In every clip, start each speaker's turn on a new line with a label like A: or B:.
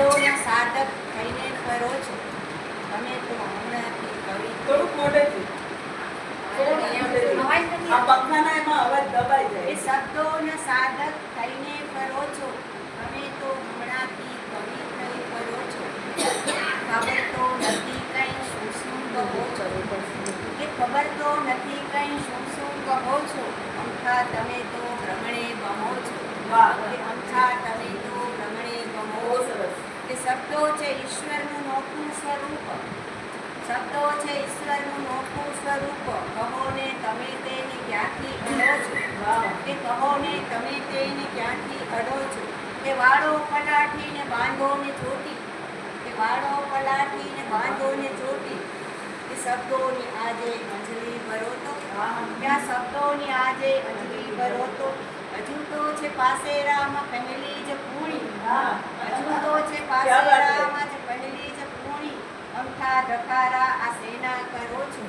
A: શબ્દોના સાધક થઈને ફરો છો. તમે તો હમણાંથી કવિ
B: થોડુંક
A: શબ્દોના સાધક થઈને ફરો છો. તમે તો હમણાંથી કવિ થઈ ફરો છો. ખબર તો નથી કંઈ શું શું કહો છો. કે ખબર તો નથી કંઈ શું શું કહો છો. અમથા તમે તો ભ્રમણે બમો છો. અમથા તમે તો ભ્રમણે બહો
B: બહુ
A: છો
B: સરસ
A: કે શબ્દો છે ઈશ્વરનું નોખું સ્વરૂપ. શબ્દો છે ઈશ્વરનું નોખું સ્વરૂપ. કહો ને તમે તેને ક્યાંથી અડો છો? કે કહો ને તમે તેને ક્યાંથી અડો છો? કે વાળો પલાઠીને બાંધો ને ચોટી. કે વાળો પલાઠીને બાંધો ને ચોટી. કે શબ્દોની આજે અંજલી ભરો તો ક્યાં શબ્દોની આજે અંજલી ભરો તો હજુ તો છે પાસેરામાં પહેલી જ પૂણી. હજુ તો છે? પાસેરામાં જે પહેલી જ પૂણી. અમથા ધકારા આ સેના કરો છો.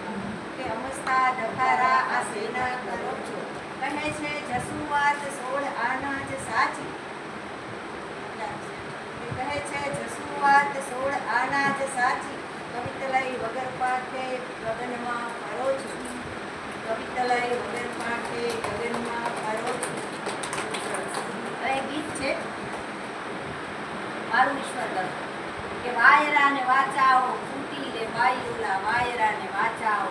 A: કે અમસ્તા ધકારા આ સેના કરો છો. કહે છે જસુવાત સોળ આના જ સાચી. કહે છે જસુવાત સોળ આના જ સાચી. કવિતલય વગર પાકે ગગનમાં ફરો છો કવિતલય વગર પાઠે ગગનમાં ફરો છો હવે ગીત છે દત્ત કે વાયરાને વાચાઓ ફૂટી રે બાયુલા વાયરાને વાચાઓ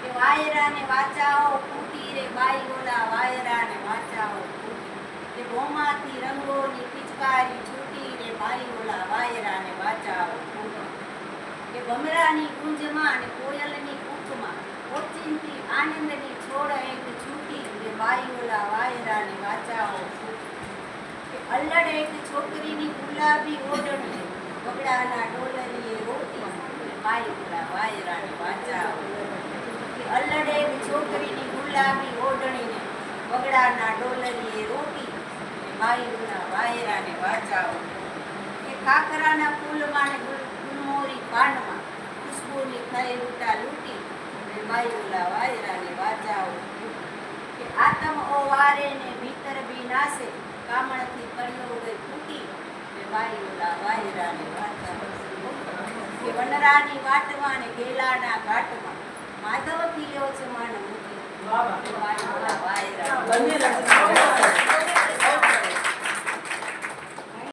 A: કે વાયરાને વાચાઓ ફૂટી રે બાયુલા વાયરાને વાચાઓ કે ગોમાંથી રંગોની પિચકારી છૂટી રે બાયુલા વાયરાને વાચાઓ કે ભમરાની કુંજમાં અને કોયલની કૂકમાં ઓચિંતી આનંદની છોડ એક છૂટી રે બાયુલા વાયરાને વાચાઓ અલ્લડ એક છોકરીની ગુલાબી ઓઢણી. બગડાના ડોલરીએ રોટી વાયરા વાયરાને વાચાઓ કે અલ્લડ એક છોકરીની ગુલાબી ઓઢણીને બગડાના ડોલરીએ રોટી વાયુલા વાયરાને વાચાઓ કે ખાખરાના ફૂલમાં ને ગુલમોરી પાનમાં ખુશ્બુની થઈ લૂંટા લૂંટી વાયુલા વાયરાને વાચાઓ કે આતમ ઓવારે ને ભીતર બી નાસે. કામણથી કળિયો ગઈ ફૂટી ને વાયુલા વાયરાને વાત કે વનરાની વાટમાં ને ગેલાના ઘાટમાં. માધવ પીલ્યો છે મન મૂકી. વાયરા
B: બંને રસ